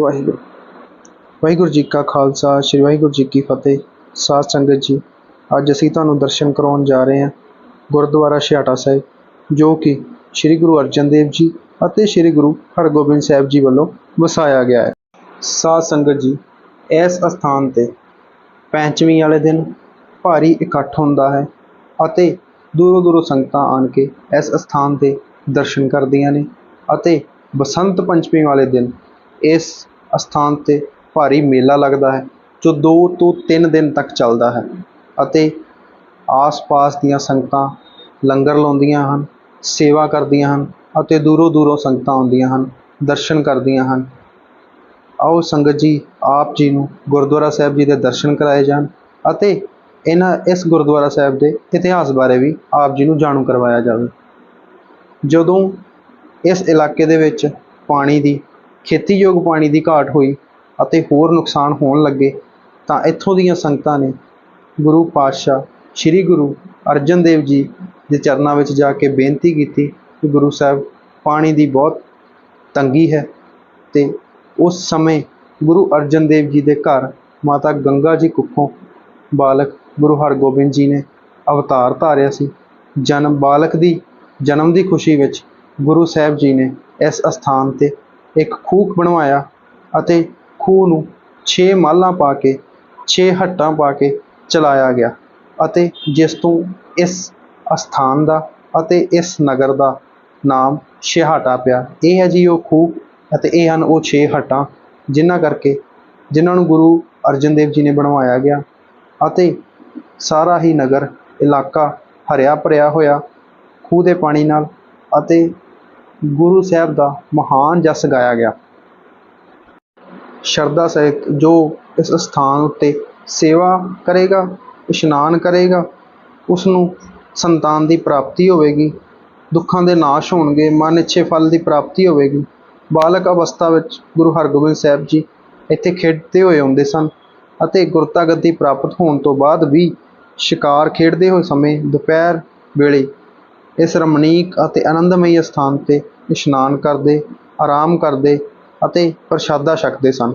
ਵਾਹਿਗੁਰੂ। ਵਾਹਿਗੁਰੂ ਜੀ ਕਾ ਖਾਲਸਾ, ਸ੍ਰੀ ਵਾਹਿਗੁਰੂ ਜੀ ਕੀ ਫਤਿਹ। ਸਾਧ ਸੰਗਤ ਜੀ, ਅੱਜ ਅਸੀਂ ਤੁਹਾਨੂੰ ਦਰਸ਼ਨ ਕਰਾਉਣ ਜਾ ਰਹੇ ਹਾਂ ਗੁਰਦੁਆਰਾ ਛਿਆਟਾ ਸਾਹਿਬ, ਜੋ ਕਿ ਸ੍ਰੀ ਗੁਰੂ ਅਰਜਨ ਦੇਵ ਜੀ ਅਤੇ ਸ੍ਰੀ ਗੁਰੂ ਹਰਗੋਬਿੰਦ ਸਾਹਿਬ ਜੀ ਵੱਲੋਂ ਵਸਾਇਆ ਗਿਆ ਹੈ। ਸਾਧ ਸੰਗਤ ਜੀ, ਇਸ ਅਸਥਾਨ ਤੇ ਪੰਚਮੀ ਵਾਲੇ ਦਿਨ ਭਾਰੀ ਇਕੱਠ ਹੁੰਦਾ ਹੈ ਅਤੇ ਦੂਰੋਂ ਦੂਰੋਂ ਸੰਗਤਾਂ ਆਣ ਕੇ ਇਸ ਅਸਥਾਨ ਤੇ ਦਰਸ਼ਨ ਕਰਦੀਆਂ ਨੇ ਅਤੇ ਬਸੰਤ ਪੰਚਮੀ ਵਾਲੇ ਦਿਨ ਇਸ ਅਸਥਾਨ ਤੇ ਭਾਰੀ ਮੇਲਾ ਲੱਗਦਾ ਹੈ, ਜੋ 2 ਤੋਂ 3 ਦਿਨ ਤੱਕ ਚੱਲਦਾ ਹੈ ਅਤੇ ਆਸ-ਪਾਸ ਦੀਆਂ ਸੰਗਤਾਂ ਲੰਗਰ ਲਾਉਂਦੀਆਂ ਹਨ, ਸੇਵਾ ਕਰਦੀਆਂ ਹਨ ਅਤੇ ਦੂਰੋਂ ਦੂਰੋਂ ਸੰਗਤਾਂ ਆਉਂਦੀਆਂ ਹਨ, ਦਰਸ਼ਨ ਕਰਦੀਆਂ ਹਨ। ਆਓ ਸੰਗਤ ਜੀ, ਆਪ ਜੀ ਨੂੰ ਗੁਰਦੁਆਰਾ ਸਾਹਿਬ ਜੀ ਦੇ ਦਰਸ਼ਨ ਕਰਾਏ ਜਾਣ ਅਤੇ ਇਹਨਾਂ, ਇਸ ਗੁਰਦੁਆਰਾ ਸਾਹਿਬ ਦੇ ਇਤਿਹਾਸ ਬਾਰੇ ਵੀ ਆਪ ਜੀ ਨੂੰ ਜਾਣੂ ਕਰਵਾਇਆ ਜਾਵੇ। ਜਦੋਂ ਇਸ ਇਲਾਕੇ ਦੇ ਵਿੱਚ ਪਾਣੀ ਦੀ ਖੇਤੀਯੋਗ ਪਾਣੀ ਦੀ ਘਾਟ ਹੋਈ ਅਤੇ ਹੋਰ ਨੁਕਸਾਨ ਹੋਣ ਲੱਗੇ ਤਾਂ ਇੱਥੋਂ ਦੀਆਂ ਸੰਗਤਾਂ ਨੇ ਗੁਰੂ ਪਾਤਸ਼ਾਹ, ਸ੍ਰੀ ਗੁਰੂ ਅਰਜਨ ਦੇਵ ਜੀ ਦੇ ਚਰਨਾਂ ਵਿੱਚ ਜਾ ਕੇ ਬੇਨਤੀ ਕੀਤੀ ਕਿ ਗੁਰੂ ਸਾਹਿਬ ਪਾਣੀ ਦੀ ਬਹੁਤ ਤੰਗੀ ਹੈ ਤੇ ਉਸ ਸਮੇਂ ਗੁਰੂ ਅਰਜਨ ਦੇਵ ਜੀ ਦੇ ਘਰ ਮਾਤਾ ਗੰਗਾ ਜੀ ਕੁੱਖੋਂ ਬਾਲਕ ਗੁਰੂ ਹਰਗੋਬਿੰਦ ਜੀ ਨੇ ਅਵਤਾਰ ਧਾਰਿਆ ਸੀ। ਜਨਮ ਬਾਲਕ ਦੀ ਜਨਮ ਦੀ ਖੁਸ਼ੀ ਵਿੱਚ ਗੁਰੂ ਸਾਹਿਬ ਜੀ ਨੇ ਇਸ ਅਸਥਾਨ ਤੇ ਇੱਕ ਖੂਹ ਬਣਵਾਇਆ ਅਤੇ ਖੂਹ ਨੂੰ 6 ਮਾਲਾਂ ਪਾ ਕੇ 6 ਹੱਟਾਂ ਪਾ ਕੇ ਚਲਾਇਆ ਗਿਆ ਅਤੇ ਜਿਸ ਤੋਂ ਇਸ ਅਸਥਾਨ ਦਾ ਅਤੇ ਇਸ ਨਗਰ ਦਾ ਨਾਮ ਛੇਹਰਟਾ ਪਿਆ। ਇਹ ਹੈ ਜੀ ਉਹ ਖੂਹ ਅਤੇ ਇਹ ਹਨ ਉਹ 6 ਹੱਟਾਂ, ਜਿਨ੍ਹਾਂ ਕਰਕੇ ਜਿਨ੍ਹਾਂ ਨੂੰ ਗੁਰੂ ਅਰਜਨ ਦੇਵ ਜੀ ਨੇ ਬਣਵਾਇਆ ਗਿਆ ਅਤੇ ਸਾਰਾ ਹੀ ਨਗਰ ਇਲਾਕਾ ਹਰਿਆ ਭਰਿਆ ਹੋਇਆ ਖੂਹ ਦੇ ਪਾਣੀ ਨਾਲ ਅਤੇ ਗੁਰੂ ਸਾਹਿਬ ਦਾ ਮਹਾਨ ਜਸ ਗਾਇਆ ਗਿਆ। ਸ਼ਰਧਾ ਸਹਿਤ ਜੋ ਇਸ ਸਥਾਨ ਉੱਤੇ ਸੇਵਾ ਕਰੇਗਾ, ਇਸ਼ਨਾਨ ਕਰੇਗਾ ਉਸ ਨੂੰ ਸੰਤਾਨ ਦੀ ਪ੍ਰਾਪਤੀ ਹੋਵੇਗੀ, ਦੁੱਖਾਂ ਦੇ ਨਾਸ਼ ਹੋਣਗੇ, ਮਨ ਇੱਛੇ ਫਲ ਦੀ ਪ੍ਰਾਪਤੀ ਹੋਵੇਗੀ। ਬਾਲਕ ਅਵਸਥਾ ਵਿੱਚ ਗੁਰੂ ਹਰਗੋਬਿੰਦ ਸਾਹਿਬ ਜੀ ਇੱਥੇ ਖੇਡਦੇ ਹੋਏ ਆਉਂਦੇ ਸਨ ਅਤੇ ਗੁਰਤਾ ਗੱਦੀ ਪ੍ਰਾਪਤ ਹੋਣ ਤੋਂ ਬਾਅਦ ਵੀ ਸ਼ਿਕਾਰ ਖੇਡਦੇ ਹੋਏ ਸਮੇਂ ਦੁਪਹਿਰ ਵੇਲੇ ਇਸ ਰਮਣੀਕ ਅਤੇ ਆਨੰਦਮਈ ਸਥਾਨ ਤੇ ਇਸ਼ਨਾਨ ਕਰਦੇ, ਆਰਾਮ ਕਰਦੇ ਅਤੇ ਪ੍ਰਸ਼ਾਦਾ ਛਕਦੇ ਸਨ।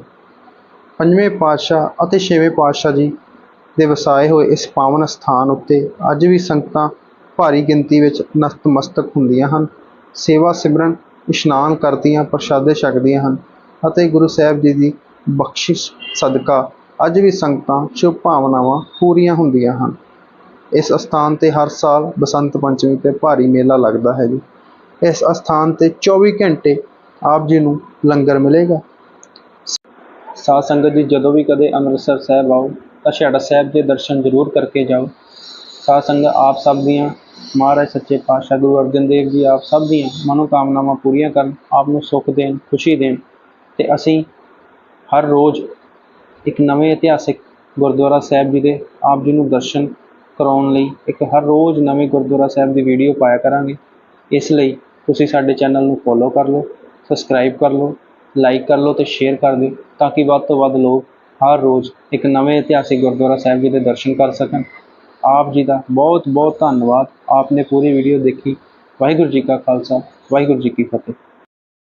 ਪੰਜਵੇਂ ਪਾਤਸ਼ਾਹ ਅਤੇ ਛੇਵੇਂ ਪਾਤਸ਼ਾਹ ਜੀ ਦੇ ਵਸਾਏ ਹੋਏ ਇਸ ਪਾਵਨ ਸਥਾਨ ਉੱਤੇ ਅੱਜ ਵੀ ਸੰਗਤਾਂ ਭਾਰੀ ਗਿਣਤੀ ਵਿੱਚ ਨਤਮਸਤਕ ਹੁੰਦੀਆਂ ਹਨ। ਸੇਵਾ ਸਿਮਰਨ, ਇਸ਼ਨਾਨ ਕਰਦੀਆਂ, ਪ੍ਰਸ਼ਾਦੇ ਛਕਦੀਆਂ ਹਨ ਅਤੇ ਗੁਰੂ ਸਾਹਿਬ ਜੀ ਦੀ ਬਖਸ਼ਿਸ਼, ਸਦਕਾ ਅੱਜ ਵੀ ਸੰਗਤਾਂ ਸ਼ੁਭ ਭਾਵਨਾਵਾਂ ਪੂਰੀਆਂ ਹੁੰਦੀਆਂ ਹਨ। ਇਸ ਅਸਥਾਨ ਤੇ ਹਰ ਸਾਲ ਬਸੰਤ ਪੰਚਮੀ ਤੇ ਭਾਰੀ ਮੇਲਾ ਲੱਗਦਾ ਹੈ ਜੀ। ਇਸ ਅਸਥਾਨ ਤੇ 24 ਘੰਟੇ ਆਪ ਜੀ ਨੂੰ ਲੰਗਰ ਮਿਲੇਗਾ। ਸਾਧ ਸੰਗਤ ਜੀ, ਜਦੋਂ ਵੀ ਕਦੇ ਅੰਮ੍ਰਿਤਸਰ ਸਾਹਿਬ ਆਓ, ਤਾਂ ਛੇਹਰਟਾ ਸਾਹਿਬ ਦੇ ਦਰਸ਼ਨ ਜ਼ਰੂਰ ਕਰਕੇ ਜਾਓ। ਸਾਧ ਸੰਗਤ ਆਪ ਸਭ ਦੀਆਂ, ਮਹਾਰਾਜ ਸੱਚੇ ਪਾਤਸ਼ਾਹ ਗੁਰੂ ਅਰਜਨ ਦੇਵ ਜੀ ਆਪ ਸਭ ਦੀਆਂ ਮਨੋਕਾਮਨਾਵਾਂ ਪੂਰੀਆਂ ਕਰਨ, ਆਪ ਨੂੰ ਸੁੱਖ ਦੇਣ, ਖੁਸ਼ੀ ਦੇਣ ਤੇ ਅਸੀਂ ਹਰ ਰੋਜ਼ ਇੱਕ ਨਵੇਂ ਇਤਿਹਾਸਿਕ ਗੁਰਦੁਆਰਾ ਸਾਹਿਬ ਜੀ ਦੇ ਆਪ ਜੀ ਨੂੰ ਦਰਸ਼ਨ ਕਰਾਉਣ ਲਈ ਇੱਕ ਹਰ ਰੋਜ਼ ਨਵੇਂ ਗੁਰਦੁਆਰਾ ਸਾਹਿਬ ਦੀ ਵੀਡੀਓ ਪਾਇਆ ਕਰਾਂਗੇ। ਇਸ ਲਈ ਤੁਸੀਂ ਸਾਡੇ ਚੈਨਲ ਨੂੰ ਫੋਲੋ ਕਰ ਲਓ ਸਬਸਕ੍ਰਾਈਬ ਕਰ ਲਓ ਲਾਈਕ ਕਰ ਲਓ ਤੇ ਸ਼ੇਅਰ ਕਰ ਦਿਓ ਤਾਂ ਕਿ ਵੱਧ ਤੋਂ ਵੱਧ ਲੋਕ ਹਰ ਰੋਜ਼ ਇੱਕ ਨਵੇਂ ਇਤਿਹਾਸਿਕ ਗੁਰਦੁਆਰਾ ਸਾਹਿਬ ਜੀ ਦੇ ਦਰਸ਼ਨ ਕਰ ਸਕਣ। ਆਪ ਜੀ ਦਾ ਬਹੁਤ ਬਹੁਤ ਧੰਨਵਾਦ। ਆਪਨੇ ਪੂਰੀ ਵੀਡੀਓ ਦੇਖੀ। ਵਾਹਿਗੁਰੂ ਜੀ ਕਾ ਖਾਲਸਾ, ਵਾਹਿਗੁਰੂ ਜੀ ਕੀ ਫਤਿਹ।